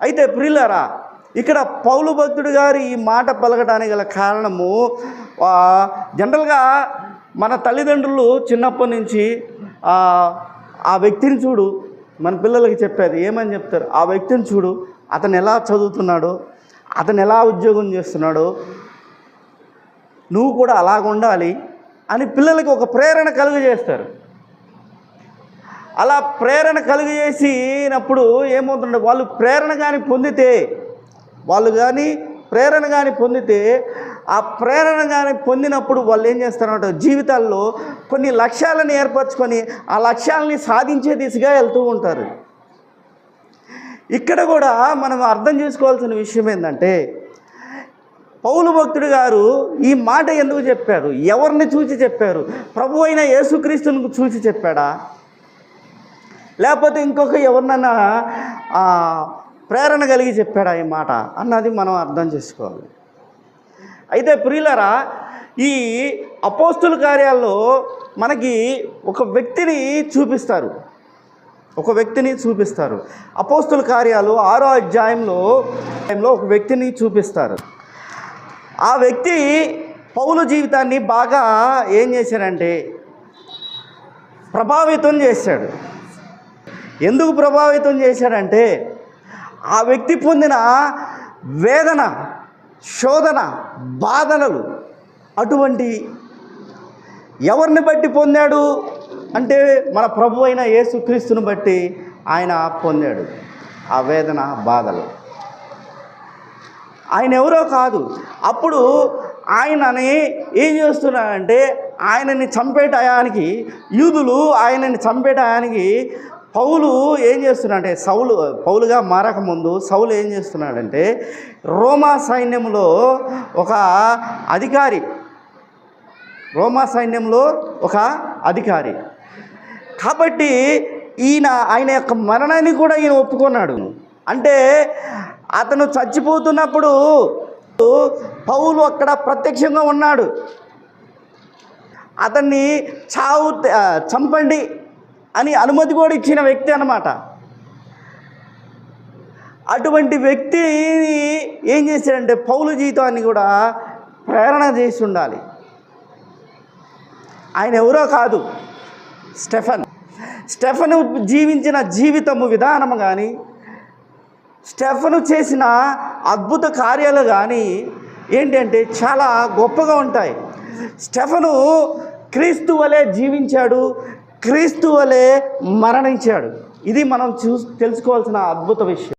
అయితే ప్రిల్లరా ఇక్కడ పౌలు భక్తుడు గారు ఈ మాట పలకడానికి గల కారణము జనరల్గా మన తల్లిదండ్రులు చిన్నప్పటి నుంచి ఆ, వ్యక్తిని చూడు మన పిల్లలకి చెప్పేది ఏమని చెప్తారు? ఆ వ్యక్తిని చూడు అతను ఎలా చదువుతున్నాడు? అతను ఎలా ఉద్యోగం చేస్తున్నాడు? నువ్వు కూడా అలాగ ఉండాలి అని పిల్లలకి ఒక ప్రేరణ కలుగజేస్తారు. అలా ప్రేరణ కలుగజేసినప్పుడు ఏమవుతుందంటే వాళ్ళు ప్రేరణ కానీ పొందితే వాళ్ళు కానీ ప్రేరణ కానీ పొందితే ఆ ప్రేరణ కానీ పొందినప్పుడు వాళ్ళు ఏం చేస్తారంటే జీవితాల్లో కొన్ని లక్ష్యాలను ఏర్పరచుకొని ఆ లక్ష్యాలని సాధించే దిశగా వెళ్తూ ఉంటారు. ఇక్కడ కూడా మనం అర్థం చేసుకోవాల్సిన విషయం ఏంటంటే పౌలు భక్తుడు గారు ఈ మాట ఎందుకు చెప్పారు? ఎవరిని చూసి చెప్పారు? ప్రభు అయిన యేసుక్రీస్తుని చూసి చెప్పాడా? లేకపోతే ఇంకొక ఎవరినన్నా ప్రేరణ కలిగి చెప్పాడా ఈ మాట? అన్నది మనం అర్థం చేసుకోవాలి. అయితే ప్రియులరా ఈ అపోస్తుల కార్యాల్లో మనకి ఒక వ్యక్తిని చూపిస్తారు. ఒక వ్యక్తిని చూపిస్తారు. అపోస్తుల కార్యాలు ఆరో అధ్యాయంలో టైంలో ఒక వ్యక్తిని చూపిస్తారు. ఆ వ్యక్తి పౌలు జీవితాన్ని బాగా ఏం చేశాడంటే ప్రభావితం చేశాడు. ఎందుకు ప్రభావితం చేశాడంటే ఆ వ్యక్తి పొందిన వేదన శోధన బాధనలు అటువంటి ఎవరిని బట్టి పొందాడు? అంటే మన ప్రభు అయిన యేసుక్రీస్తుని బట్టి ఆయన పొందాడు. ఆ వేదన బాధలు. ఆయన ఎవరో కాదు. అప్పుడు ఆయనని ఏం చేస్తున్నాడంటే ఆయనని చంపే టయానికి యూదులు ఆయనని చంపేటయానికి పౌలు ఏం చేస్తున్నాడంటే సౌలు పౌలుగా మారకముందు సౌలు ఏం చేస్తున్నాడంటే రోమా సైన్యంలో ఒక అధికారి రోమా సైన్యంలో ఒక అధికారి. కాబట్టి ఈయన ఆయన యొక్క మరణాన్ని కూడా ఈయన ఒప్పుకున్నాడు. అంటే అతను చచ్చిపోతున్నప్పుడు పౌలు అక్కడ ప్రత్యక్షంగా ఉన్నాడు. అతన్ని చావు చంపండి. అని అనుమతి కూడా ఇచ్చిన వ్యక్తి అన్నమాట. అటువంటి వ్యక్తి ఏం చేశాడంటే పౌలు జీవితాన్ని కూడా ప్రేరణ చేసి ఉండాలి. ఆయన ఎవరో కాదు స్టెఫన్. స్టెఫను జీవించిన జీవితము విధానము కానీ స్టెఫను చేసిన అద్భుత కార్యాలు కానీ ఏంటంటే చాలా గొప్పగా ఉంటాయి. స్టెఫను క్రీస్తు వలె జీవించాడు క్రీస్తు వలె మరణించాడు. ఇది మనం చూ తెలుసుకోవాల్సిన అద్భుత విషయం.